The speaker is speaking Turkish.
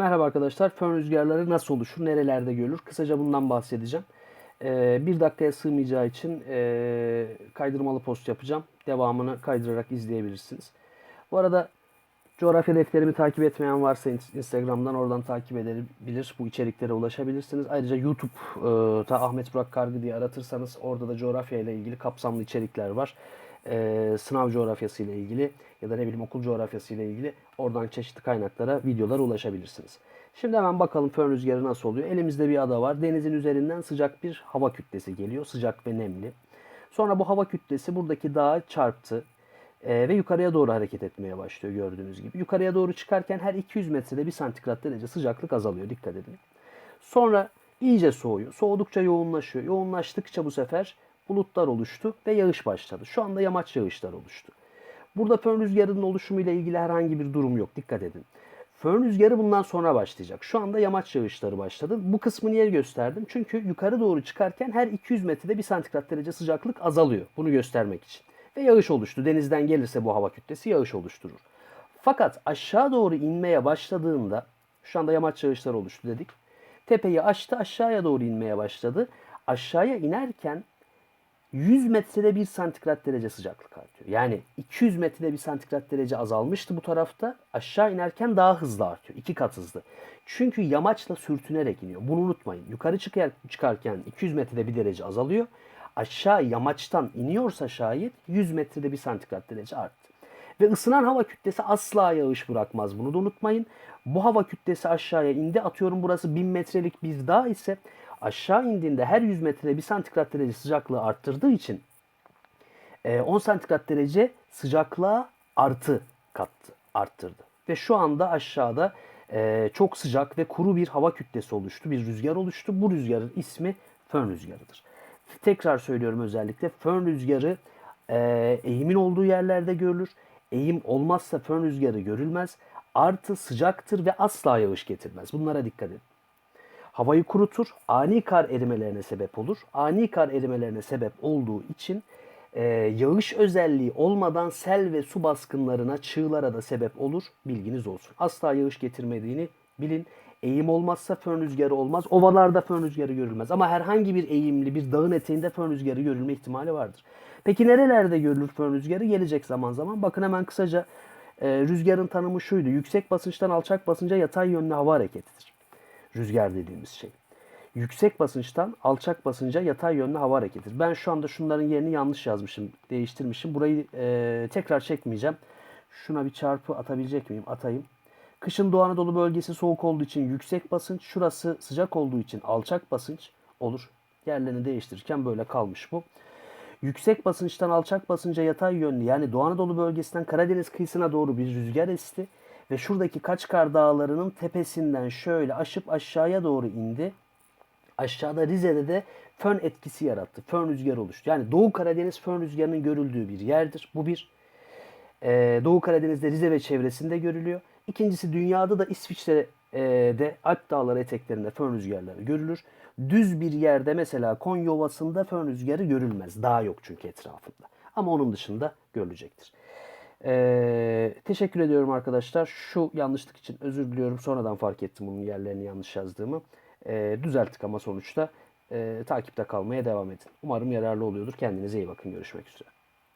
Merhaba arkadaşlar. Fön rüzgarları nasıl oluşur, nerelerde görülür? Kısaca bundan bahsedeceğim. Ee, bir dakikaya sığmayacağı için e, kaydırmalı post yapacağım. Devamını kaydırarak izleyebilirsiniz. Bu arada coğrafya defterimi takip etmeyen varsa in- Instagram'dan oradan takip edebilir. Bu içeriklere ulaşabilirsiniz. Ayrıca YouTube'da Ahmet Burak Kargı diye aratırsanız orada da coğrafya ile ilgili kapsamlı içerikler var. Ee, sınav coğrafyası ile ilgili ya da ne bileyim okul coğrafyası ile ilgili oradan çeşitli kaynaklara, videolara ulaşabilirsiniz. Şimdi hemen bakalım fön rüzgarı nasıl oluyor. Elimizde bir ada var. Denizin üzerinden sıcak bir hava kütlesi geliyor. Sıcak ve nemli. Sonra bu hava kütlesi buradaki dağa çarptı. Ee, ve yukarıya doğru hareket etmeye başlıyor gördüğünüz gibi. Yukarıya doğru çıkarken her 200 metrede bir santigrat derece sıcaklık azalıyor. Dikkat edin. Sonra iyice soğuyor. Soğudukça yoğunlaşıyor. Yoğunlaştıkça bu sefer bulutlar oluştu ve yağış başladı. Şu anda yamaç yağışlar oluştu. Burada fön rüzgarının oluşumu ile ilgili herhangi bir durum yok. Dikkat edin. Fön rüzgarı bundan sonra başlayacak. Şu anda yamaç yağışları başladı. Bu kısmı niye gösterdim? Çünkü yukarı doğru çıkarken her 200 metrede bir santigrat derece sıcaklık azalıyor. Bunu göstermek için. Ve yağış oluştu. Denizden gelirse bu hava kütlesi yağış oluşturur. Fakat aşağı doğru inmeye başladığında şu anda yamaç yağışları oluştu dedik. Tepeyi aştı aşağıya doğru inmeye başladı. Aşağıya inerken 100 metrede bir santigrat derece sıcaklık artıyor. Yani 200 metrede bir santigrat derece azalmıştı bu tarafta. Aşağı inerken daha hızlı artıyor. iki kat hızlı. Çünkü yamaçla sürtünerek iniyor. Bunu unutmayın. Yukarı çıkar, çıkarken 200 metrede bir derece azalıyor. Aşağı yamaçtan iniyorsa şayet 100 metrede bir santigrat derece arttı. Ve ısınan hava kütlesi asla yağış bırakmaz. Bunu da unutmayın. Bu hava kütlesi aşağıya indi. Atıyorum burası 1000 metrelik bir dağ ise aşağı indiğinde her 100 metrede bir santigrat derece sıcaklığı arttırdığı için e, 10 santigrat derece sıcaklığa artı kattı, arttırdı. Ve şu anda aşağıda e, çok sıcak ve kuru bir hava kütlesi oluştu, bir rüzgar oluştu. Bu rüzgarın ismi fön rüzgarıdır. Tekrar söylüyorum özellikle fön rüzgarı e, eğimin olduğu yerlerde görülür. Eğim olmazsa fön rüzgarı görülmez. Artı sıcaktır ve asla yağış getirmez. Bunlara dikkat edin. Havayı kurutur, ani kar erimelerine sebep olur. Ani kar erimelerine sebep olduğu için e, yağış özelliği olmadan sel ve su baskınlarına, çığlara da sebep olur. Bilginiz olsun. Asla yağış getirmediğini bilin. Eğim olmazsa fön rüzgarı olmaz. Ovalarda fön rüzgarı görülmez. Ama herhangi bir eğimli bir dağın eteğinde fön rüzgarı görülme ihtimali vardır. Peki nerelerde görülür fön rüzgarı? Gelecek zaman zaman. Bakın hemen kısaca e, rüzgarın tanımı şuydu. Yüksek basınçtan alçak basınca yatay yönlü hava hareketidir rüzgar dediğimiz şey. Yüksek basınçtan alçak basınca yatay yönlü hava hareketidir. Ben şu anda şunların yerini yanlış yazmışım, değiştirmişim. Burayı e, tekrar çekmeyeceğim. Şuna bir çarpı atabilecek miyim? Atayım. Kışın Doğu Anadolu bölgesi soğuk olduğu için yüksek basınç, şurası sıcak olduğu için alçak basınç olur. Yerlerini değiştirirken böyle kalmış bu. Yüksek basınçtan alçak basınca yatay yönlü yani Doğu Anadolu bölgesinden Karadeniz kıyısına doğru bir rüzgar esti ve şuradaki Kaçkar Dağları'nın tepesinden şöyle aşıp aşağıya doğru indi. Aşağıda Rize'de de fön etkisi yarattı. Fön rüzgarı oluştu. Yani Doğu Karadeniz fön rüzgarının görüldüğü bir yerdir. Bu bir. Ee, Doğu Karadeniz'de Rize ve çevresinde görülüyor. İkincisi dünyada da İsviçre'de Alp Dağları eteklerinde fön rüzgarları görülür. Düz bir yerde mesela Konya Ovası'nda fön rüzgarı görülmez. Dağ yok çünkü etrafında. Ama onun dışında görülecektir. Ee, teşekkür ediyorum arkadaşlar. Şu yanlışlık için özür diliyorum. Sonradan fark ettim bunun yerlerini yanlış yazdığımı. Ee, düzelttik ama sonuçta e, takipte kalmaya devam edin. Umarım yararlı oluyordur. Kendinize iyi bakın. Görüşmek üzere.